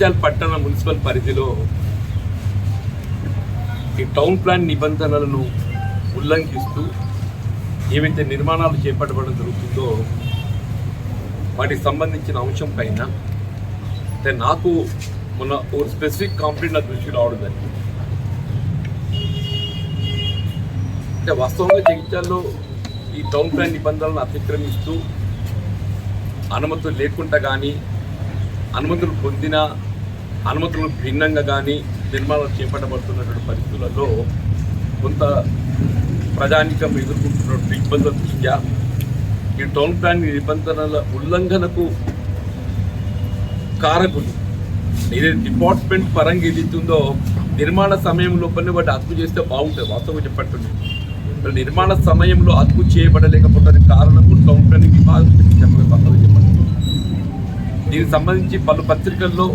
జగిత్యాల పట్టణ మున్సిపల్ పరిధిలో ఈ టౌన్ ప్లాన్ నిబంధనలను ఉల్లంఘిస్తూ ఏవైతే నిర్మాణాలు చేపట్టబడడం జరుగుతుందో వాటికి సంబంధించిన అంశం పైన అంటే నాకు మొన్న ఓ స్పెసిఫిక్ కాంప్లైంట్ నా దృష్టికి రావడం జరిగింది. అంటే వాస్తవంగా జగిత్యాల్లో ఈ టౌన్ ప్లాన్ నిబంధనలను అతిక్రమిస్తూ అనుమతులు లేకుండా కానీ అనుమతులు పొందిన అనుమతులకు భిన్నంగా కానీ నిర్మాణాలు చేపట్టబడుతున్నటువంటి పరిస్థితులలో కొంత ప్రజానికం ఎదుర్కొంటున్నటువంటి ఇబ్బందుల దృష్ట్యా ఈ టౌన్ ప్లాన్ నిబంధనల ఉల్లంఘనకు కారకులు ఏదైతే డిపార్ట్మెంట్ పరంగా ఏదైతుందో నిర్మాణ సమయం లోపలనే వాటి అదుపు చేస్తే బాగుంటుంది వాస్తవం చెప్పట్టుంది నిర్మాణ సమయంలో అదుపు చేయబడలేకపోవడానికి కారణము టౌన్ ప్లానింగ్ విభాగం చెప్పండి దీనికి సంబంధించి పలు పత్రికల్లో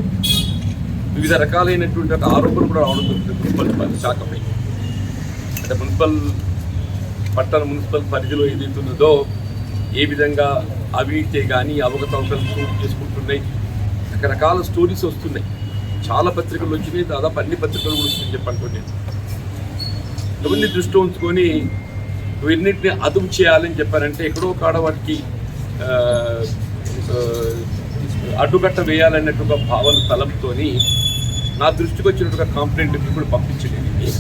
వివిధ రకాలైనటువంటి ఒక ఆరోపణలు కూడా రావడం జరుగుతుంది మున్సిపల్ శాఖపై అంటే మున్సిపల్ పట్టణ మున్సిపల్ పరిధిలో ఏదైతుందో ఏ విధంగా అవినీతి కానీ అవకతవకలు చోటు చేసుకుంటున్నాయి రకరకాల స్టోరీస్ వస్తున్నాయి. చాలా పత్రికలు వచ్చినాయి దాదాపు అన్ని పత్రికలు కూడా వచ్చినాయి చెప్పనుకోండి ఇవన్నీ దృష్టి ఉంచుకొని ఇవన్నింటిని అదుపు చేయాలని చెప్పారంటే ఎక్కడో కాడ వాటికి అడ్డుకట్ట వేయాలన్నట్టు అడ్డుకట్ట భావన తలంతోని నా దృష్టికి వచ్చినట్టుగా కాంప్లైంట్ ఇప్పుడు పంపించండి. దీన్ని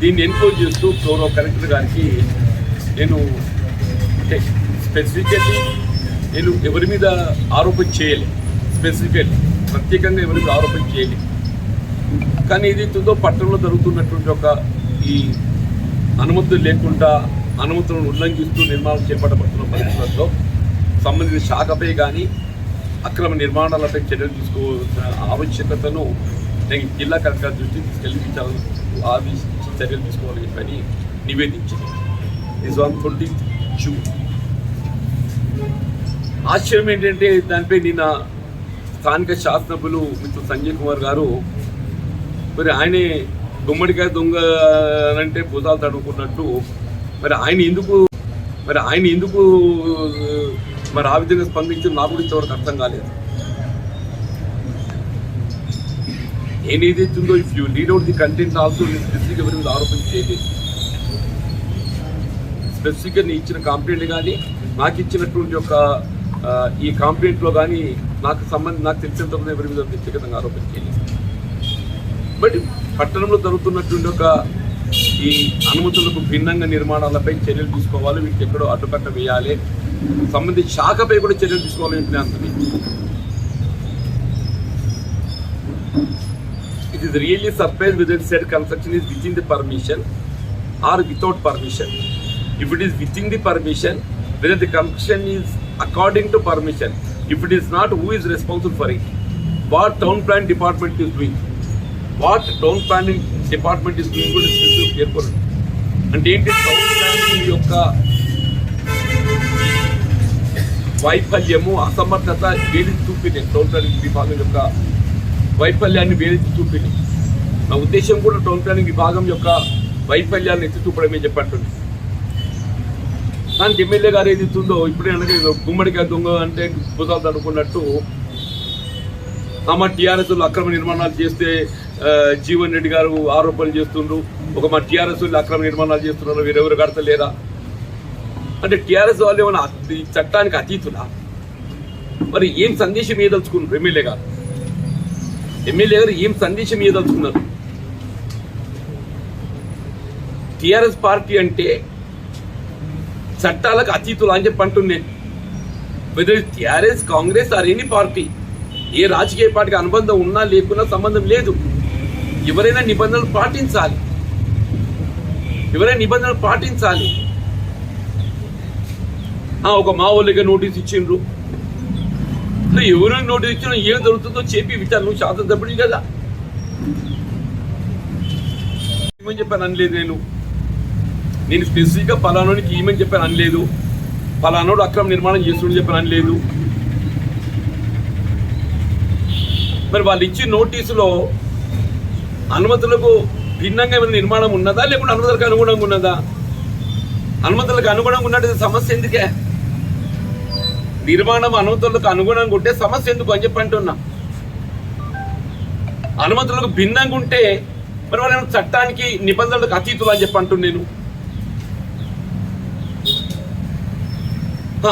దీన్ని ఎన్క్లోజ్ చేస్తూ గౌరవ కలెక్టర్ గారికి నేను అంటే స్పెసిఫికల్లీ నేను ఎవరి మీద ఆరోపణ చేయలే. స్పెసిఫికల్లీ ప్రత్యేకంగా ఎవరి మీద ఆరోపణ చేయలే. కానీ ఏదైతుందో పట్టణంలో జరుగుతున్నటువంటి ఒక ఈ అనుమతులు లేకుండా అనుమతులను ఉల్లంఘిస్తూ నిర్మాణం చేపట్టబడుతున్న పరిస్థితుల్లో సంబంధించిన శాఖపై కానీ అక్రమ నిర్మాణాలపై చర్యలు తీసుకోవాల్సిన ఆవశ్యకతను నేను జిల్లా కలెక్టర్ దృష్టికి తీసుకెళ్ళి ఆదేశించి చర్యలు తీసుకోవాలి చెప్పని నివేదించింది. ఇస్ వన్ ట్వంటీ జూన్ ఆశ్చర్యం ఏంటంటే దానిపై నిన్న స్థానిక శాసనసభ్యులు మిత్రులు సంజయ్ కుమార్ గారు మరి ఆయనే గుమ్మడికాయ దొంగ అంటే భూతాలు తడుకున్నట్టు మరి ఆయన ఎందుకు మరి ఆయన ఎందుకు మరి ఆ విధంగా స్పందించి నా గురించి ఎవరికి అర్థం కాలేదు. నేను ఏదైతుందో if you lead out the content also నేను స్పెసిఫిక్ ఎవరి మీద ఆరోపణ చేయలేదు. స్పెసిఫిక్గా నేను ఇచ్చిన కంప్లైంట్ కానీ నాకు ఇచ్చినటువంటి ఒక ఈ కంప్లైంట్లో కానీ నాకు సంబంధం నాకు తెలిసినంత వరకు ఎవరి మీద వ్యక్తిగతంగా ఆరోపణ చేయలేదు. బట్ పట్టణంలో జరుగుతున్నటువంటి ఒక ఈ అనుమతులకు భిన్నంగా నిర్మాణాలపై చర్యలు తీసుకోవాలి. వీటికి ఎక్కడో అడ్డుపట్ట వేయాలి. సంబంధిత శాఖపై కూడా చర్యలు తీసుకోవాలి అంటే it is really surprise with set construction is with in the permission or without permission if it is with in the permission with the construction is according to permission if it is not who is responsible for it what town plan department is doing what town planning department is doing పేర్కొనండి అంటే ఏంటి? Town banking యొక్క వైఫల్యము అసమర్థత వేలించి చూపింది. Town planning విభాగం యొక్క వైఫల్యాన్ని వేలించి చూపింది. నా ఉద్దేశం కూడా టౌన్ ప్లానింగ్ విభాగం యొక్క వైఫల్యాన్ని ఎత్తి చూపడమే చెప్పంటుంది దానికి ఎమ్మెల్యే గారు ఏది ఇస్తుందో ఇప్పుడే అనగా గుమ్మడికాయ దొంగ అంటే భూతాలు అనుకున్నట్టు మా టీఆర్ఎస్లు అక్రమ నిర్మాణాలు చేస్తే జీవన్ రెడ్డి గారు ఆరోపణలు చేస్తుండ్రు. ఒక మా టీఆర్ఎస్ అక్రమ నిర్మాణాలు చేస్తున్నారు వీరెవరు కడతలేరా అంటే టీఆర్ఎస్ వాళ్ళు ఏమైనా ఈ చట్టానికి అతీతులా? మరి ఏం సందేశం ఇవ్వదలుచుకున్నారు ఎమ్మెల్యే గారు? ఎమ్మెల్యే గారు ఏం సందేశం ఇవ్వదలుచుకున్నారు టిఆర్ఎస్ పార్టీ అంటే చట్టాలకు అతీతులు అని చెప్పి అంటున్నాను whether TRS Congress or any party ఏ రాజకీయ పార్టీకి అనుబంధం ఉన్నా లేకున్నా సంబంధం లేదు. ఎవరైనా నిబంధనలు పాటించాలి. ఎవరైనా నిబంధనలు పాటించాలి. ఒక మావాళ్ళకి నోటీస్ ఇచ్చిండ్రు. అసలు ఎవరు నోటీస్ ఇచ్చినా ఏం జరుగుతుందో చెప్పి విచారణ నువ్వు శాసనసభ్యుడి కదా ఏమని చెప్పాను అనలేదు నేను. నేను స్పెసిఫిక్గా ఫలానోనికి ఏమని చెప్పాను అనలేదు. ఫలానోడు అక్రమ నిర్మాణం చేస్తుండని చెప్పాను అనలేదు. మరి వాళ్ళు ఇచ్చిన నోటీసులో అనుమతులకు భిన్నంగా ఏమైనా నిర్మాణం ఉన్నదా? లేకుంటే అనుమతులకు అనుగుణంగా ఉన్నదా? అనుమతులకు అనుగుణంగా ఉన్నట్టు సమస్య ఎందుకే? నిర్మాణం అనుమతులకు అనుగుణంగా ఉంటే సమస్య ఎందుకు అని చెప్పి అంటున్నా. అనుమతులకు భిన్నంగా ఉంటే మరి వాళ్ళు చట్టానికి నిబంధనలకు అతీతులు అని చెప్పి అంటున్నా నేను.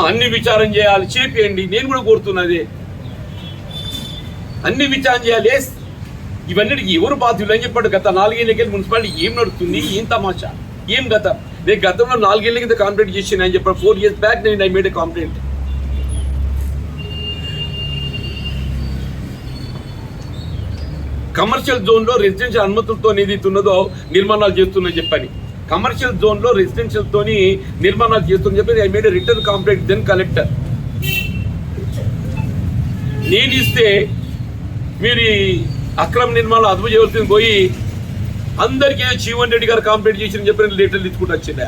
అన్ని విచారం చేయాలి చేపియండి. నేను కూడా కోరుతున్నది. అన్ని విచారం చేయాలి. ఇవన్నిటికి ఎవరు బాధ్యులు? అని చెప్పాడు? గత నాలుగేళ్ళకి మున్సిపాలిటీ ఏం నడుస్తుంది? ఏం తమాషా? ఏం గత? నేను గతంలో నాలుగేళ్ళ కింద కాంప్లైంట్ చేసిన అని చెప్పాడు ఫోర్ ఇయర్స్ బ్యాక్ నేను ఐ మేడ్ కాంప్లైంట్ కమర్షియల్ జోన్లో రెసిడెన్షియల్ అనుమతులతో ఏదైతే ఉన్నదో నిర్మాణాలు చేస్తుందని చెప్పని. కమర్షియల్ జోన్లో రెసిడెన్షియల్తోని నిర్మాణాలు చేస్తుందని చెప్పి I made return complaint then collector నేను ఇస్తే మీరు అక్రమ నిర్మాణాలు అదుపు చేయవలసింది పోయి అందరికీ జీవన్ రెడ్డి గారు కంప్లైంట్ చేసిన చెప్పి నేను లెటర్లు తీసుకుంటూ వచ్చిండే.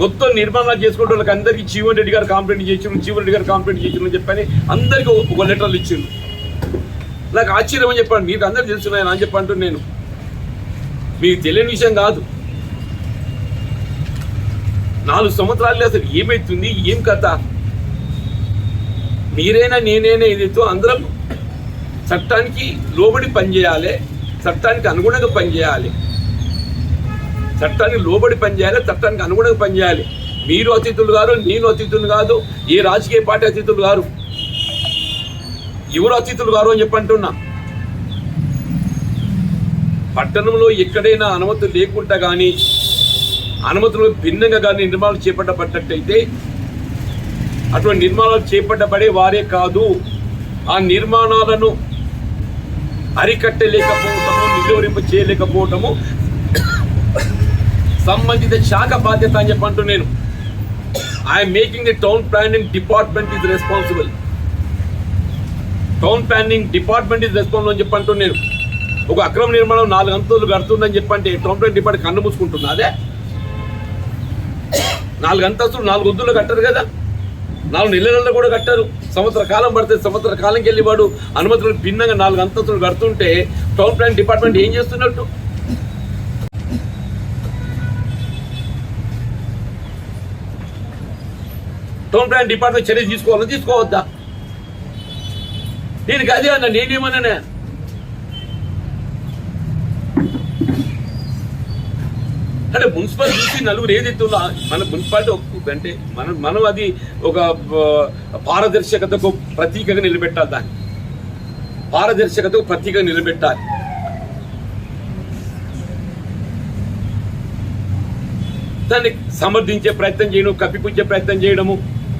మొత్తం నిర్మాణాలు చేసుకుంటే వాళ్ళకి అందరికీ జీవన్ రెడ్డి గారు కాంప్లైంట్ చేసిన జీవన్ రెడ్డి గారు కంప్లైంట్ చేసిన చెప్పని అందరికీ ఒక లెటర్లు ఇచ్చిండు. నాకు ఆశ్చర్యం అని చెప్పండి మీకు అందరికీ తెలుసు నేను అని చెప్పంటూ నేను. మీకు తెలియని విషయం కాదు. నాలుగు సంవత్సరాలు అసలు ఏమైతుంది ఏం కథ? మీరైనా నేనైనా ఏదైతే అందరం చట్టానికి లోబడి పనిచేయాలి చట్టానికి అనుగుణంగా పనిచేయాలి. చట్టానికి లోబడి పనిచేయాలి చట్టానికి అనుగుణంగా పనిచేయాలి. మీరు అతిథులు గారు నేను అతిథులు కాదు ఏ రాజకీయ పార్టీ అతిథులు గారు ఎవరు అతిథులు గారు అని చెప్పంటున్నా. పట్టణంలో ఎక్కడైనా అనుమతులు లేకుండా కానీ అనుమతులు భిన్నంగా కానీ నిర్మాణాలు చేపట్టబడ్డట్టయితే అటువంటి నిర్మాణాలు చేపట్టబడే వారే కాదు. ఆ నిర్మాణాలను అరికట్టలేకపోవటము నిలువరింపు చేయలేకపోవటము. సంబంధిత శాఖ బాధ్యత అని చెప్పంటూ నేను I'm making the town planning department is responsible town planning department is responsible అని చెప్పంటూ నేను ఒక అక్రమ నిర్మాణం నాలుగు అంతస్తులు కడుతుందని చెప్పంటే టౌన్ ప్లానింగ్ డిపార్ట్మెంట్ కన్ను మూసుకుంటుంది అదే? నాలుగు అంతస్తులు నాలుగు వద్దులు కట్టరు కదా? నాలుగు నెలలలో కూడా కట్టరు. సంవత్సర కాలం పడితే సంవత్సర కాలంకి వెళ్ళి వాడు అనుమతులు భిన్నంగా నాలుగు అంతస్తులు కడుతుంటే టౌన్ ప్లానింగ్ డిపార్ట్మెంట్ ఏం చేస్తున్నట్టు? టౌన్ ప్లాన్ డిపార్ట్మెంట్ చర్య తీసుకోవాలని తీసుకోవద్దా? దీనికి అదే అన్న నేనేమన్నానే అంటే మున్సిపల్ చూసి నలుగురు ఏదైతే మన మున్సిపాలిటీ అంటే మనం మనం అది ఒక పారదర్శకతకు ప్రతీకగా నిలబెట్టాలి దాన్ని. పారదర్శకతకు ప్రతీకగా నిలబెట్టాలి. దాన్ని సమర్థించే ప్రయత్నం చేయడం కప్పిపుచ్చే ప్రయత్నం చేయడము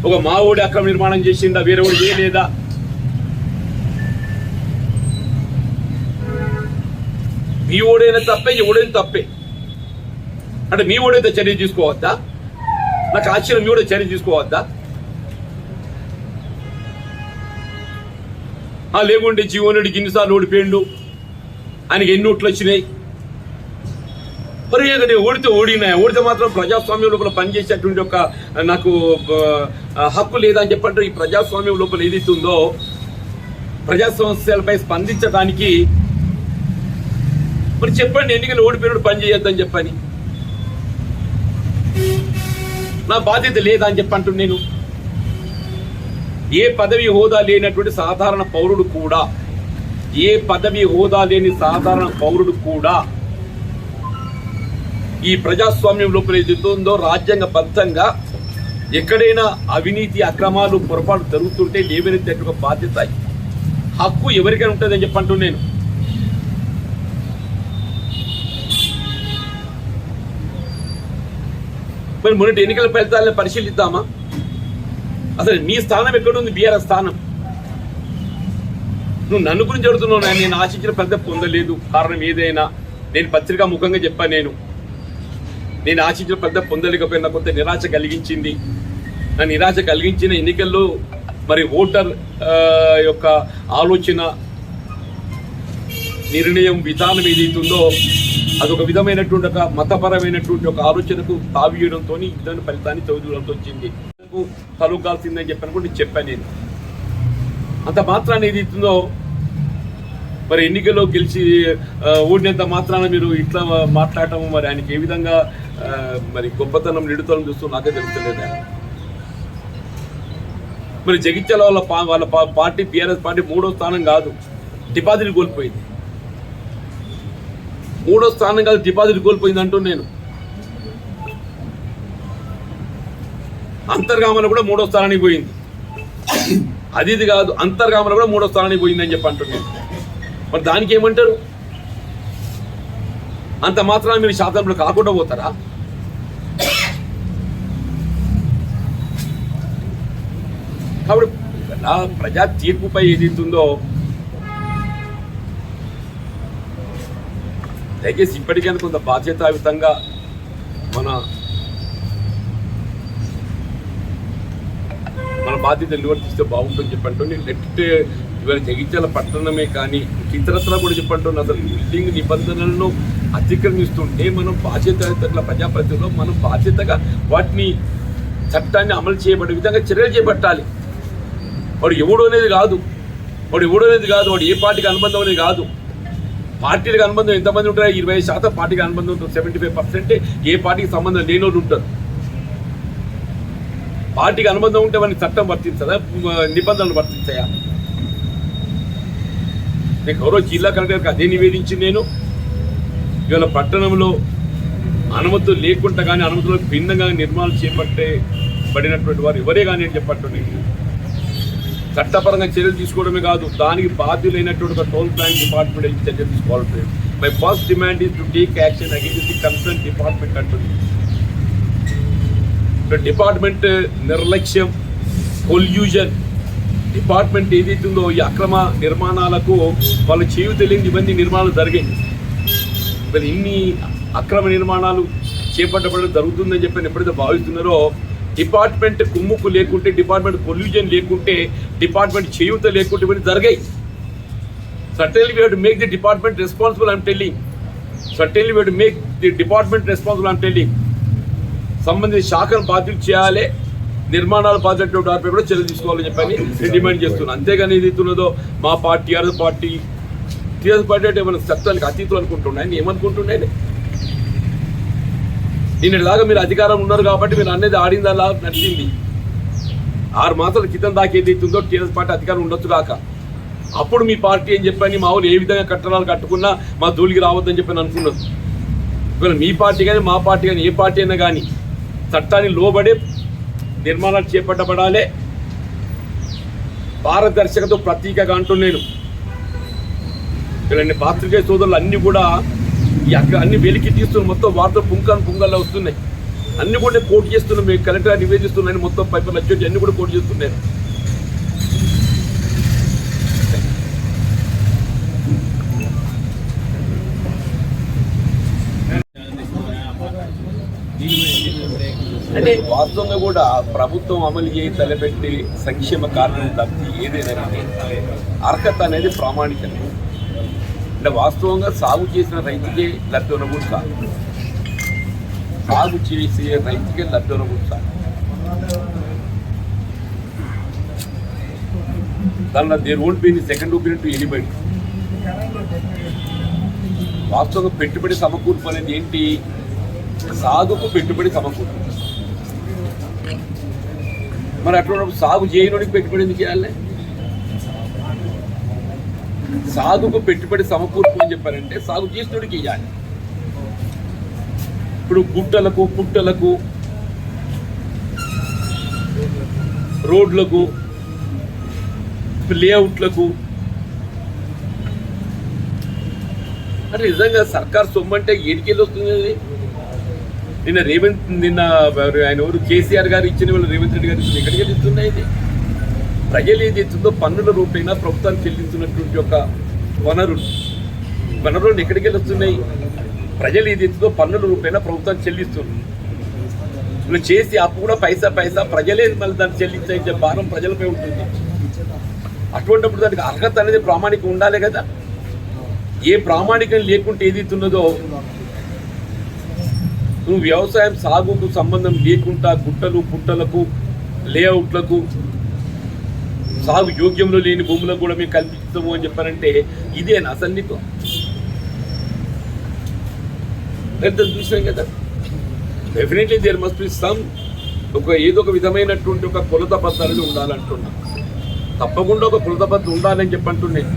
ఒక మావోడి అక్రమ నిర్మాణం చేసిందా వేరేవాడు చేయలేదా? మీ ఓడైనా తప్పే ఎవడైనా తప్పే. అంటే మీ ఓడైతే చర్య తీసుకోవద్దా? నాకు ఆశ్చర్యం కూడా చర్య తీసుకోవద్దా? ఆ లేకుంటే జీవనుడికి ఇన్నిసార్లు ఓడిపోయిండు ఆయనకి ఎన్ని ఓట్లు వచ్చినాయి? మరి నేను ఓడితే ఓడినా ఓడితే మాత్రం ప్రజాస్వామ్యం లోపల పనిచేసేటువంటి ఒక నాకు హక్కు లేదా అని చెప్పంటే ఈ ప్రజాస్వామ్యం లోపల ఏదైతే ఉందో ప్రజా సమస్యలపై స్పందించడానికి మరి చెప్పండి ఎన్నికలు ఓడిపోయినప్పుడు పని చేయొద్దని చెప్పని. నా బాధ్యత లేదా అని చెప్పంటు నేను. ఏ పదవి హోదా లేనటువంటి సాధారణ పౌరుడు కూడా ఏ పదవి హోదా లేని సాధారణ పౌరుడు కూడా ఈ ప్రజాస్వామ్యం లోపల ఏదైతే రాజ్యాంగబద్ధంగా ఎక్కడైనా అవినీతి అక్రమాలు పొరపాటు జరుగుతుంటే లేవనెత్తేట బాధ్యత. హక్కు ఎవరికైనా ఉంటుందని చెప్పంటూ నేను. మరి మొన్నటి ఎన్నికల ఫలితాలను పరిశీలిద్దామా? అసలు మీ స్థానం ఎక్కడుంది? బీఆర్ఎస్ స్థానం. నువ్వు నన్ను గురించి అడుగుతున్నావు నేను ఆశించిన పెద్ద పొందలేదు. కారణం ఏదైనా నేను పత్రికా ముఖంగా చెప్పాను నేను. నేను ఆశించిన పెద్ద పొందలేకపోయినా కొంత నిరాశ కలిగించింది. నా నిరాశ కలిగించిన ఎన్నికల్లో మరి ఓటర్ యొక్క ఆలోచన నిర్ణయం విధానం ఏదైతే ఉందో అదొక విధమైనటువంటి ఒక మతపరమైనటువంటి ఒక ఆలోచనకు తావియడంతో ఇదని ఫలితాన్ని చదువుకోవడంతో వచ్చింది. తలుగాల్సిందని చెప్పని కూడా చెప్పాను నేను. అంత మాత్రాన్ని ఏదైతుందో మరి ఎన్నికల్లో గెలిచి ఆ, ఓడినంత మాత్రాన మీరు ఇట్లా మాట్లాడటం మరి ఆయనకి ఏ విధంగా మరి గొప్పతనం నిడుతనం చూస్తూ నాకే తెలుస్తలేదు? మరి జగిత్యాల వాళ్ళ వాళ్ళ పార్టీ బీఆర్ఎస్ పార్టీ మూడో స్థానం కాదు డిపాజిట్ కోల్పోయింది. మూడో స్థానం కాదు డిపాజిట్ కోల్పోయింది అంటూ నేను. అంతర్గామన కూడా మూడో స్థానానికి పోయింది. అది ఇది కాదు అంతర్గామన కూడా మూడో స్థానానికి పోయింది అని చెప్పి అంటున్నాను మరి దానికి ఏమంటారు? అంత మాత్రాన మీరు శాతంలో కాకుండా పోతారా? కాబట్టి ప్రజా తీర్పుపై ఏదైతుందో దయచేసి ఇప్పటికైనా కొంత బాధ్యతాయుతంగా మన మన బాధ్యత నిర్వర్తిస్తే బాగుంటుంది చెప్పంటూ నేను నెట్ ఇవాళ జగిత్యాల పట్టణమే కానీ ఇతరత్ర కూడా చెప్పంటున్నా అసలు బిల్డింగ్ నిబంధనలను అతిక్రమిస్తుంటే మనం బాధ్యత ప్రజాప్రతిలో మనం బాధ్యతగా వాటిని చట్టాన్ని అమలు చేయబడే విధంగా చర్యలు చేపట్టాలి. వాడు ఎవడు అనేది కాదు. వాడు ఎవడు అనేది కాదు. వాడు ఏ పార్టీకి అనుబంధం అనేది కాదు. పార్టీలకు అనుబంధం ఎంతమంది ఉంటారో? ఇరవై శాతం పార్టీకి అనుబంధం ఉంటుంది. సెవెంటీ ఫైవ్ పర్సెంట్ ఏ పార్టీకి సంబంధం లేని వాళ్ళు ఉంటారు. పార్టీకి అనుబంధం ఉంటే వాడిని చట్టం వర్తించదా? నిబంధనలు వర్తించాయా? నేను గౌరవ జిల్లా కలెక్టర్కి అదే నివేదించి నేను. ఇవాళ పట్టణంలో అనుమతులు లేకుండా కానీ అనుమతులకు భిన్నంగా నిర్మాణాలు చేపట్టే పడినటువంటి వారు ఎవరే కానీ అని చెప్పట్టు చట్టపరంగా చర్యలు తీసుకోవడమే కాదు దానికి బాధ్యులైనటువంటి ఒక టోల్ ప్లాన్ డిపార్ట్మెంట్ చర్యలు తీసుకోవాలి my first demand is to take action against the concern department అంటుంది డిపార్ట్మెంట్ నిర్లక్ష్యం కొల్యూజన్ డిపార్ట్మెంట్ ఏదైతుందో ఈ అక్రమ నిర్మాణాలకు వాళ్ళు చే유 తెలియని ఇవన్నీ నిర్మాణాలు జరిగాయి. మరి ఇన్ని అక్రమ నిర్మాణాలు చేపట్టబడడం జరుగుతుందని చెప్పి ఎప్పుడైతే భావిస్తున్నారో డిపార్ట్మెంట్ కుమ్ముకు లేకుంటే డిపార్ట్మెంట్ పొల్యూషన్ లేకుంటే డిపార్ట్మెంట్ చేయూత లేకుంటే ఇవన్నీ జరిగాయి. Certainly we to make the department responsible I'm telling certainly we to make the department responsible I'm telling సంబంధించిన శాఖను బాధ్యత చేయాలి. నిర్మాణాలు బాధ్యత కూడా చర్యలు తీసుకోవాలని చెప్పని నేను డిమాండ్ చేస్తున్నాను అంతేగాని ఏది ఉన్నదో మా party TRS party TRS party అంటే ఏమైనా చట్టానికి అతీతులు అనుకుంటున్నాయి? ఏమనుకుంటున్నాయి నిన్నటిదాకా మీరు అధికారం ఉన్నారు కాబట్టి మీరు అనేది ఆడిందలా నడిచింది. ఆరు మాసాల క్రితం దాకా ఏదైతుందో టీఆర్ఎస్ పార్టీ అధికారం ఉండొచ్చు కాక అప్పుడు మీ పార్టీ అని చెప్పని మా ఏ విధంగా కట్టడాలు కట్టుకున్నా మా ధూళికి రావద్దని చెప్పని అనుకున్నారు ఇవాళ మీ పార్టీ కానీ మా పార్టీ కానీ ఏ పార్టీ అయినా కానీ చట్టాన్ని లోబడే నిర్మాణాలు చేపట్టబడాలే. పారదర్శకతో ప్రతీకగా అంటూ నేను. ఇలాంటి పాత్రికేయ సోదరులు అన్నీ కూడా ఈ అక్క అన్ని వెలికి తీస్తున్న మొత్తం వార్తలు పుంకాను పుంగల్లో వస్తున్నాయి. అన్ని కూడా కోట్ చేస్తున్నాం మేము కలెక్టర్ నివేదిస్తున్నాయని మొత్తం పైపులు వచ్చి అన్ని కూడా కోట్ చేస్తున్నాయి. అంటే వాస్తవంగా కూడా ప్రభుత్వం అమలు చేయి తలపెట్టి సంక్షేమ కార్యక్రమం తప్పి ఏదైనా అర్హత అనేది ప్రామాణికమే. అంటే వాస్తవంగా సాగు చేసిన రైతుకే లబ్ధి కూడా కాదు సాగు చేసే రైతుకే లబ్ధి కూడా కాదు దానిలో there won't be second opinion to anybody వాస్తవంగా పెట్టుబడి సమకూర్పు అనేది ఏంటి? సాగుకు పెట్టుబడి సమకూర్పు. మరి అటువంటి సాగు చేయడానికి పెట్టుబడి ఎందుకు చేయాలి? సాగుకు పెట్టుబడి సమకూర్పు అని చెప్పారంటే సాగు చేసినోడికి ఇవ్వాలి ఇప్పుడు గుట్టలకు పుట్టలకు రోడ్లకు లేఅవుట్లకు. అంటే నిజంగా సర్కార్ సొమ్ము అంటే ఏడికెళ్ళి వస్తుంది నిన్న రేవంత్ నిన్న ఆయన ఎవరు కేసీఆర్ గారు ఇచ్చిన వాళ్ళు రేవంత్ రెడ్డి గారు ఇచ్చిన ఎక్కడికి వెళ్తున్నాయి ఇది ప్రజలు ఏది పన్నుల రూపైనా ప్రభుత్వానికి చెల్లించినటువంటి ఒక వనరులు వనరులు ఎక్కడికి వెళ్ళి వస్తున్నాయి ప్రజలు ఏది పన్నుల రూపైనా ప్రభుత్వానికి చెల్లిస్తున్నారు. నువ్వు చేసి అప్పు కూడా పైసా పైసా ప్రజలే మళ్ళీ దాన్ని చెల్లించే భారం ప్రజలపై ఉంటుంది. అటువంటిప్పుడు దానికి అర్హత అనేది ప్రామాణికం ఉండాలి కదా? ఏ ప్రామాణికం లేకుంటే ఏదైతున్నదో? ఉన్నదో నువ్వు వ్యవసాయం సాగుకు సంబంధం లేకుండా గుట్టలు పుట్టలకు లేఅవుట్లకు సాగు యోగ్యంలో లేని భూములకు కూడా మేము కల్పిస్తాము అని చెప్పారంటే ఇదే నా నీకు పెద్ద చూసినాం కదా. Definitely there must be some ఒక ఏదో ఒక విధమైనటువంటి ఒక కొలత పద్ధతి ఉండాలంటున్నా. తప్పకుండా ఒక కొలత పద్ధతి ఉండాలని చెప్పంటున్నాను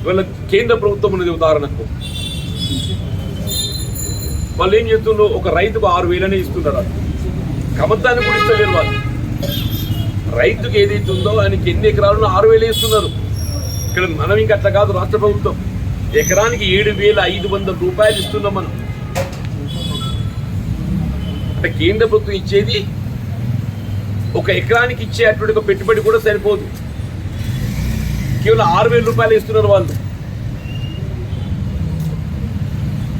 ఇవాళ కేంద్ర ప్రభుత్వం ఉన్నది ఉదాహరణకు. వాళ్ళు ఏం చేస్తుండ్రు ఒక రైతుకు ఆరు వేలనే ఇస్తున్నారు కమతాన్ని కూడా ఇస్తలేరు వాళ్ళు. రైతుకి ఏదైతే ఉందో ఆయనకి ఎన్ని ఎకరాలను ఆరు వేలు ఇస్తున్నారు ఇక్కడ మనం ఇంకా అట్లా కాదు రాష్ట్ర ప్రభుత్వం. ఎకరానికి ఏడు వేల ఐదు వందల రూపాయలు ఇస్తున్నాం మనం. అంటే కేంద్ర ప్రభుత్వం ఇచ్చేది ఒక ఎకరానికి ఇచ్చేటువంటి ఒక పెట్టుబడి కూడా సరిపోదు. కేవలం ఆరు వేల రూపాయలు ఇస్తున్నారు వాళ్ళు.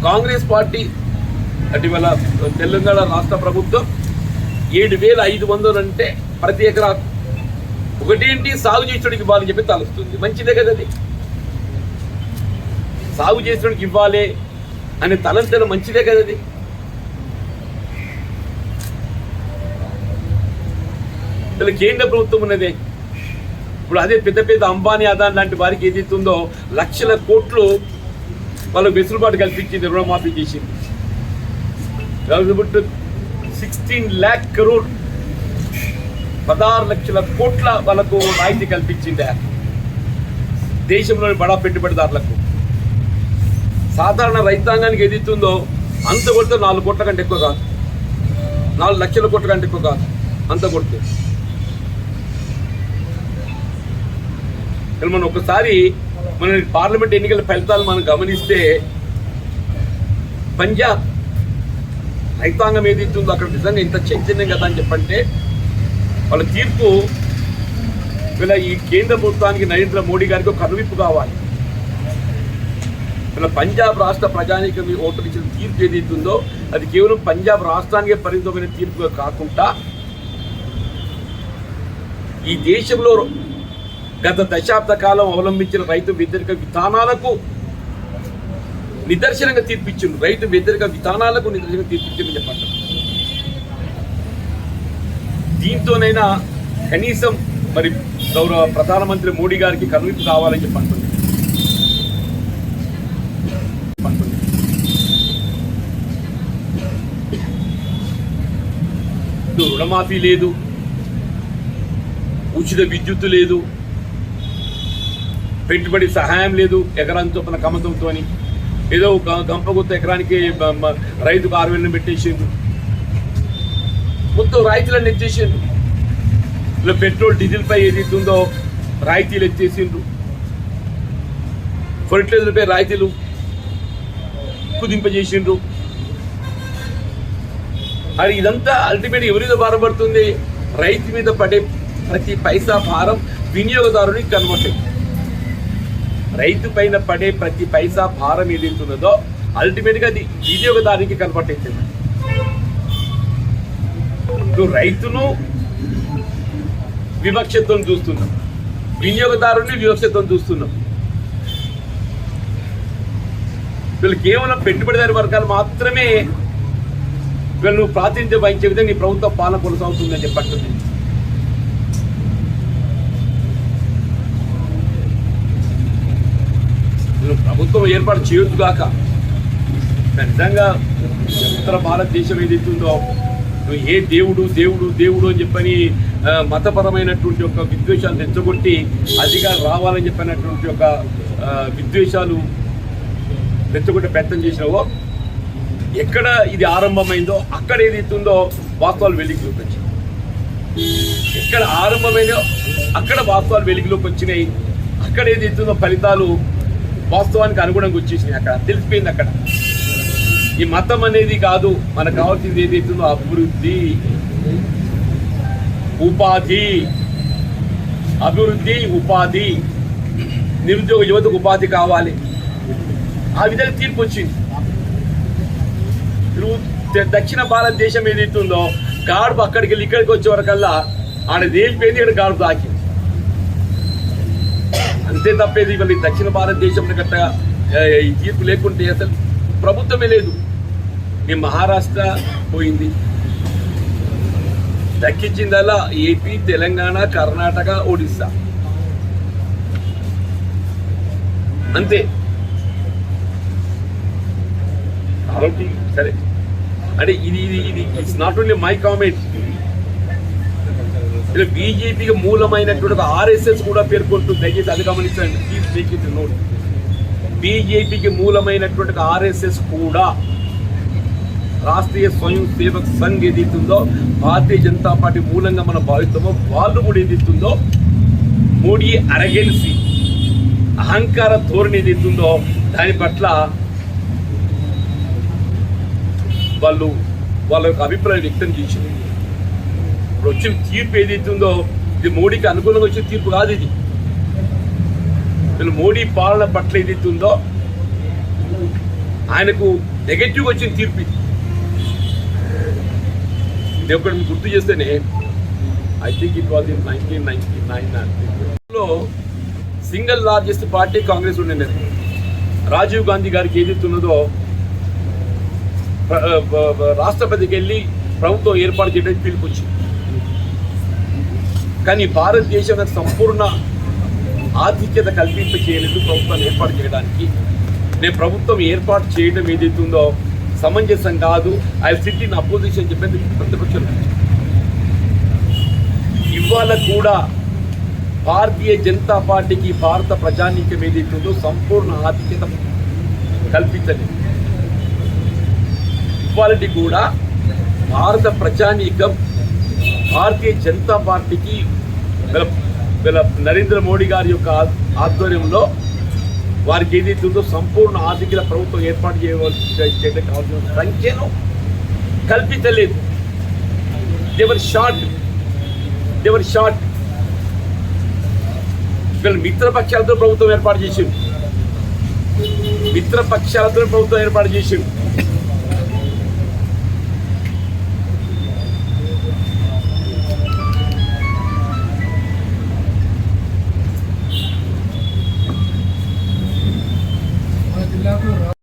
కాంగ్రెస్ పార్టీ అంటే ఇవాళ తెలంగాణ రాష్ట్ర ప్రభుత్వం ఏడు వేల ఐదు వందలు అంటే ప్రతి ఎకరాకు ఒకటేంటి? సాగు చేసేవాడికి ఇవ్వాలని చెప్పి తలుస్తుంది. మంచిదే కదా అది. సాగు చేసేవాడికి ఇవ్వాలి అనే తలంతన మంచిదే కదా అది. ఇలా కేంద్ర ప్రభుత్వం ఉన్నదే. ఇప్పుడు అదే పెద్ద పెద్ద అంబానీ అదాన్ లాంటి వారికి ఏదైతుందో ఉందో లక్షల కోట్లు వాళ్ళకు వెసులుబాటు కల్పించింది రుణమాఫీ చేసింది. సిక్స్టీన్ ల్యాక్ కరోడ్ పదహారు లక్షల కోట్ల వాళ్ళకు రాయితీ కల్పించింది దేశంలోని బడా పెట్టుబడిదారులకు. సాధారణ రైతాంగానికి ఎదుగుతుందో అంత కొడితే నాలుగు కోట్ల కంటే ఎక్కువ కాదు. నాలుగు లక్షల కోట్ల కంటే ఎక్కువ కాదు. అంత కొడితే. మనం ఒకసారి మన పార్లమెంట్ ఎన్నికల ఫలితాలు మనం గమనిస్తే పంజాబ్ రైతాంగం ఏది ఇస్తుందో అక్కడ నిజంగా ఇంత చైతన్యం కదా అని చెప్పంటే వాళ్ళ తీర్పు వీళ్ళ ఈ కేంద్ర ప్రభుత్వానికి నరేంద్ర మోడీ గారికి ఒక కనువిప్పు కావాలి. వీళ్ళ పంజాబ్ రాష్ట్ర ప్రజానీకం ఓటు ఇచ్చిన తీర్పు ఏదైతే ఉందో అది కేవలం పంజాబ్ రాష్ట్రానికే పరిమితమైన తీర్పుగా కాకుండా ఈ దేశంలో గత దశాబ్ద కాలం అవలంబించిన రైతు వ్యతిరేక విధానాలకు నిదర్శనంగా తీర్పిచ్చిండు రైతు వ్యతిరేక విధానాలకు నిదర్శనంగా తీర్పిచ్చిండు చెప్పండి దీంతోనైనా కనీసం మరి గౌరవ ప్రధానమంత్రి మోడీ గారికి కనువిప్పు కావాలని చెప్పి రుణమాఫీ లేదు ఉచిత విద్యుత్ లేదు పెట్టుబడి సహాయం లేదు ఎకరానికి చొప్పున కమతంతో ఏదో ఒక గంపగుత్త ఎకరానికి రైతుకు ఆరు వేలను పెట్టేసిండ్రు. మొత్తం రాయితీలను ఎత్తేసిండ్రు ఇలా పెట్రోల్ డీజిల్ పై ఏదైతే ఉందో రాయితీలు ఎత్తేసిండ్రు ఫర్టిలైజర్పై రాయితీలు కుదింపజేసిండ్రు. అది ఇదంతా అల్టిమేట్ ఎవరి భారపడుతుంది? భారం పడుతుంది రైతు మీద పడే ప్రతి పైసా భారం వినియోగదారునికి కన్వర్ట్ రైతు పైన పడే ప్రతి పైసా భారం ఏదైతున్నదో అల్టిమేట్గా అది వినియోగదారునికి కన్వర్ట్ అవుతుంది నువ్వు రైతును వివక్షత్వం చూస్తున్నాం. వినియోగదారుని వివక్షత్వం చూస్తున్నాం. వీళ్ళు కేవలం పెట్టుబడిదారి వర్గాలు మాత్రమే వీళ్ళు ప్రాతినిధ్యం వహించే విధంగా నీ ప్రభుత్వ పాలన కొనసాగుతుందని చెప్పట్టుంది వీళ్ళు ప్రభుత్వం ఏర్పాటు చేయొద్దు కాక నిజంగా ఉత్తర భారతదేశం ఏదైతే ఉందో ఏ దేవుడు దేవుడు దేవుడు అని చెప్పని మతపరమైనటువంటి ఒక విద్వేషాలు తెచ్చగొట్టి అదిగా రావాలని చెప్పినటువంటి ఒక విద్వేషాలు తెచ్చగొట్టి ప్రయత్నం చేసినావో ఎక్కడ ఇది ఆరంభమైందో అక్కడ ఏదైతే ఉందో వాస్తవాలు వెలిగిలోకి వచ్చినాయి. ఎక్కడ ఆరంభమైందో అక్కడ వాస్తవాలు వెలుగులోకి వచ్చినాయి. అక్కడ ఏదైతే ఉందో ఫలితాలు వాస్తవానికి అనుగుణంగా వచ్చేసినాయి అక్కడ. తెలిసిపోయింది అక్కడ. ఈ మతం అనేది కాదు మనకు కావాల్సింది ఏదైతుందో అభివృద్ధి. ఉపాధి. అభివృద్ధి ఉపాధి. నిరుద్యోగ యువతకు ఉపాధి కావాలి. ఆ విధంగా తీర్పు వచ్చింది. దక్షిణ భారతదేశం ఏదైతుందో గాడుపు అక్కడికి వెళ్ళి ఇక్కడికి వచ్చే వరకల్లా ఆడ తేలిపోయింది ఇక్కడ గాడుపు దాకింది. అంతే తప్పేది మళ్ళీ ఈ దక్షిణ భారతదేశం గట్ట ఈ తీర్పు లేకుంటే అసలు ప్రభుత్వమే లేదు. ఈ మహారాష్ట్ర పోయింది. దక్కించిందల్లా ఏపీ తెలంగాణ కర్ణాటక ఒడిస్సా. అంతే. కాబట్టి సరే. అంటే ఇది ఇది ఇది it's not only my comment ఇలా బీజేపీకి మూలమైనటువంటి ఆర్ఎస్ఎస్ కూడా పేర్కొంటుంది దయచేసి అది గమనించండి. ప్లీజ్ మేక్ ఇట్ నోట్ బీజేపీకి మూలమైనటువంటి ఆర్ఎస్ఎస్ కూడా రాష్ట్రీయ స్వయం సేవక్ సంఘ్ ఏదైతుందో భారతీయ జనతా పార్టీ మూలంగా మనం భావిస్తామో వాళ్ళు కూడా ఏదైతుందో మోడీ అరగెన్సీ అహంకార ధోరణి ఏదైతుందో దాని పట్ల వాళ్ళు వాళ్ళ యొక్క అభిప్రాయం వ్యక్తం చేసింది. ఇప్పుడు వచ్చిన తీర్పు ఏదైతుందో ఇది మోడీకి అనుకూలంగా వచ్చిన తీర్పు కాదు ఇది. మోడీ పాలన పట్ల ఏదైతుందో ఆయనకు నెగటివ్ వచ్చిన తీర్పు ఇది. నేను ఒకటి గుర్తు చేస్తేనే I think it was in nineteen ninety నైన్లో సింగిల్ లార్జెస్ట్ పార్టీ కాంగ్రెస్ ఉండే రాజీవ్ గాంధీ గారికి ఏదైతున్నదో రాష్ట్రపతికి వెళ్ళి ప్రభుత్వం ఏర్పాటు చేయడానికి పిలుపుచ్చింది. కానీ భారతదేశం సంపూర్ణ ఆధిక్యత కల్పింప చేయలేదు ప్రభుత్వాన్ని ఏర్పాటు చేయడానికి. నేను ప్రభుత్వం ఏర్పాటు చేయడం ఏదైతుందో సమంజసం కాదు. ఐ సిట్ ఇన్ అపోజిషన్ చెప్పేది ప్రతిపక్షం ఇవాళ కూడా భారతీయ జనతా పార్టీకి భారత ప్రజానీకం ఏదైతుందో సంపూర్ణ ఆధిక్యత కల్పించలేదు. ఇవాళటి కూడా భారత ప్రజానీకం భారతీయ జనతా పార్టీకి వీళ్ళ నరేంద్ర మోడీ గారి యొక్క ఆధ్వర్యంలో వారికి ఏదైతే ఉందో సంపూర్ణ ఆర్థిక ప్రభుత్వం ఏర్పాటు చేయవలసి చేయడం కావాల్సిన సంఖ్యను కల్పించలేదు. దేవర్ షార్ట్ దేవర్ షార్ట్ వీళ్ళు మిత్రపక్షాలతో ప్రభుత్వం ఏర్పాటు చేసింది మిత్రపక్షాలతో ప్రభుత్వం ఏర్పాటు చేసింది